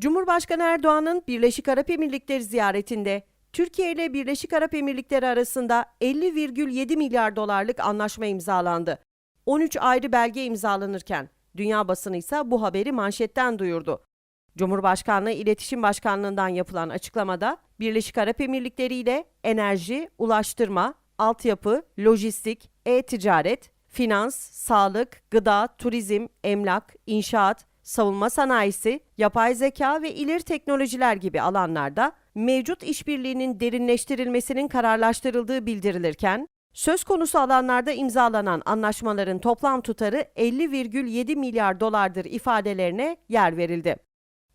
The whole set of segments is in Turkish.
Cumhurbaşkanı Erdoğan'ın Birleşik Arap Emirlikleri ziyaretinde Türkiye ile Birleşik Arap Emirlikleri arasında 50,7 milyar dolarlık anlaşma imzalandı. 13 ayrı belge imzalanırken dünya basını ise bu haberi manşetten duyurdu. Cumhurbaşkanlığı İletişim Başkanlığı'ndan yapılan açıklamada Birleşik Arap Emirlikleri ile enerji, ulaştırma, altyapı, lojistik, e-ticaret, finans, sağlık, gıda, turizm, emlak, inşaat, savunma sanayisi, yapay zeka ve ileri teknolojiler gibi alanlarda mevcut işbirliğinin derinleştirilmesinin kararlaştırıldığı bildirilirken, söz konusu alanlarda imzalanan anlaşmaların toplam tutarı 50,7 milyar dolardır ifadelerine yer verildi.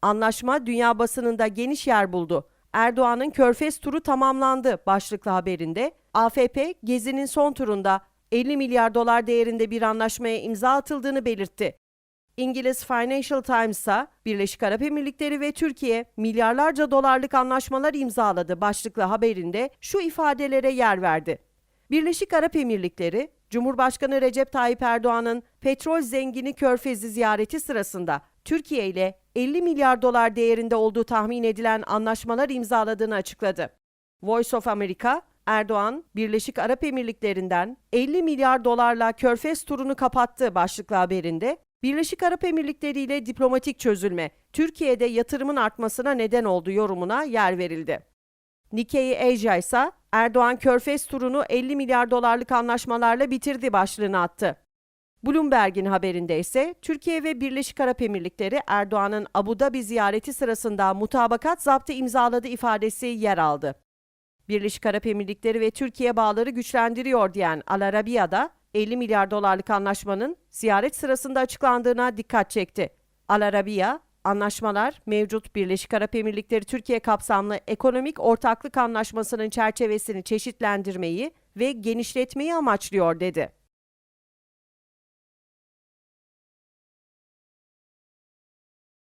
Anlaşma dünya basınında geniş yer buldu. Erdoğan'ın Körfez turu tamamlandı başlıklı haberinde AFP gezinin son turunda 50 milyar dolar değerinde bir anlaşmaya imza atıldığını belirtti. İngiliz Financial Times ise Birleşik Arap Emirlikleri ve Türkiye milyarlarca dolarlık anlaşmalar imzaladı başlıklı haberinde şu ifadelere yer verdi. Birleşik Arap Emirlikleri, Cumhurbaşkanı Recep Tayyip Erdoğan'ın petrol zengini Körfez'i ziyareti sırasında Türkiye ile 50 milyar dolar değerinde olduğu tahmin edilen anlaşmalar imzaladığını açıkladı. Voice of America, Erdoğan, Birleşik Arap Emirlikleri'nden 50 milyar dolarla Körfez turunu kapattı başlıklı haberinde, Birleşik Arap Emirlikleri ile diplomatik çözülme, Türkiye'de yatırımın artmasına neden oldu yorumuna yer verildi. Nikkei Asia ise Erdoğan Körfez turunu 50 milyar dolarlık anlaşmalarla bitirdi başlığını attı. Bloomberg'in haberinde ise Türkiye ve Birleşik Arap Emirlikleri Erdoğan'ın Abu Dhabi ziyareti sırasında mutabakat zaptı imzaladı ifadesi yer aldı. Birleşik Arap Emirlikleri ve Türkiye bağları güçlendiriyor diyen Al Arabiya'da 50 milyar dolarlık anlaşmanın ziyaret sırasında açıklandığına dikkat çekti. Al Arabiya, anlaşmalar mevcut Birleşik Arap Emirlikleri Türkiye kapsamlı ekonomik ortaklık anlaşmasının çerçevesini çeşitlendirmeyi ve genişletmeyi amaçlıyor dedi.